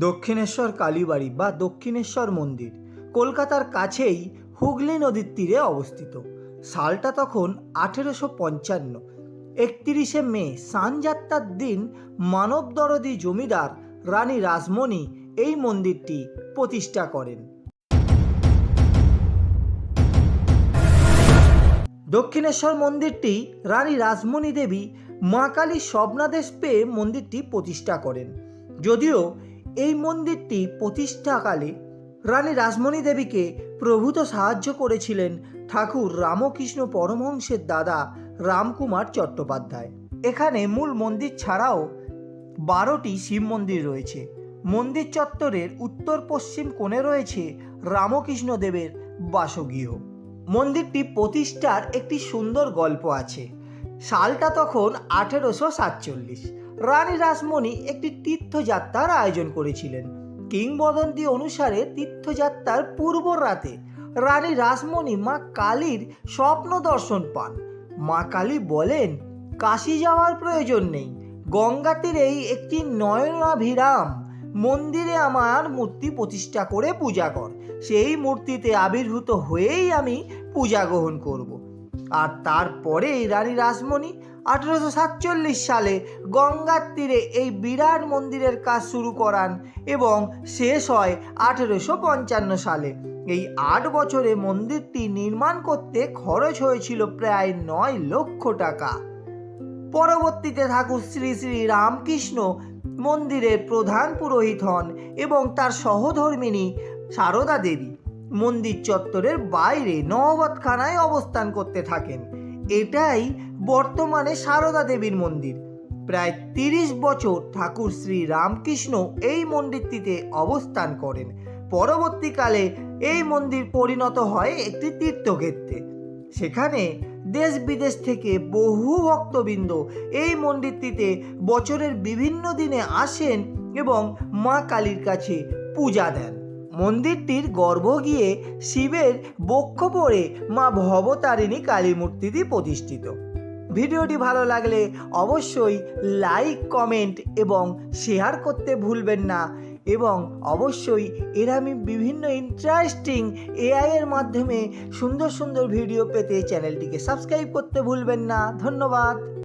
দক্ষিণেশ্বর কালীবাড়ি বা দক্ষিণেশ্বর মন্দির। কলকাতার কাছেই হুগলি নদীর তীরে অবস্থিত। সালটা তখন আঠেরোশো পঞ্চান্ন। একত্রিশে মে, সানযাত্রার দিন মানবদরদি জমিদার রানী রাজমণি এই মন্দিরটি প্রতিষ্ঠা করেন। দক্ষিণেশ্বর মন্দিরটি রানী রাজমণি দেবী মা কালীর স্বপ্নাদেশ পেয়ে মন্দিরটি প্রতিষ্ঠা করেন। যদিও এই মন্দিরটি প্রতিষ্ঠাকালে রানী রাসমণি দেবীকে প্রভূত সাহায্য করেছিলেন ঠাকুর রামকৃষ্ণ পরমহংসের দাদা রামকুমার চট্টোপাধ্যায়। এখানে মূল মন্দির ছাড়াও বারোটি শিব মন্দির রয়েছে। মন্দির চত্বরের উত্তর পশ্চিম কোণে রয়েছে রামকৃষ্ণ দেবের বাসগৃহ। মন্দিরটি প্রতিষ্ঠার একটি সুন্দর গল্প আছে। সালটা তখন আঠেরোশো সাতচল্লিশ। রানী রাসমণি একটি তীর্থযাত্রার আয়োজন করেছিলেন। কিংবদন্তি অনুসারে তীর্থযাত্রার পূর্ব রাতে রানী রাসমণি মা কালীর স্বপ্ন দর্শন পান। মা কালী বলেন, কাশি যাওয়ার প্রয়োজন নেই। গঙ্গা তীরেই একটি নয়নাভিরাম মন্দিরে আমার মূর্তি প্রতিষ্ঠা করে পূজা কর। সেই মূর্তিতে আবির্ভূত হয়েই আমি পূজা গ্রহণ করব। আর তারপরেই রানী রাসমণি আঠেরোশো সাতচল্লিশ সালে গঙ্গার তীরে এই বিরাট মন্দিরের কাজ শুরু করান এবং শেষ হয় আঠেরোশো পঞ্চান্ন সালে। এই আট বছরে মন্দিরটি নির্মাণ করতে খরচ হয়েছিল প্রায় নয় লক্ষ টাকা। পরবর্তীতে ঠাকুর শ্রী শ্রী রামকৃষ্ণ মন্দিরের প্রধান পুরোহিত হন এবং তার সহধর্মিণী সারদা দেবী। মন্দির চত্বরের বাইরে নহবতখানায় অবস্থান করতে থাকেন। এটাই বর্তমানে সারদা দেবীর মন্দির। প্রায় তিরিশ বছর ঠাকুর শ্রী রামকৃষ্ণ এই মন্দিরটিতে অবস্থান করেন। পরবর্তীকালে এই মন্দির পরিণত হয় একটি তীর্থক্ষেত্রে। সেখানে দেশ বিদেশ থেকে বহু ভক্তবৃন্দ এই মন্দিরটিতে বছরের বিভিন্ন দিনে আসেন এবং মা কালীর কাছে পূজা দেন। মন্দিরটির গর্ভ গিয়ে শিবের বক্ষ পড়ে মা ভবতারিণী কালী মূর্তিটি প্রতিষ্ঠিত। ভিডিওটি ভালো লাগলে অবশ্যই লাইক, কমেন্ট এবং শেয়ার করতে ভুলবেন না এবং অবশ্যই এর আমি বিভিন্ন ইন্টারেস্টিং এআই এর মাধ্যমে সুন্দর সুন্দর ভিডিও পেতে চ্যানেলটিকে সাবস্ক্রাইব করতে ভুলবেন না। ধন্যবাদ।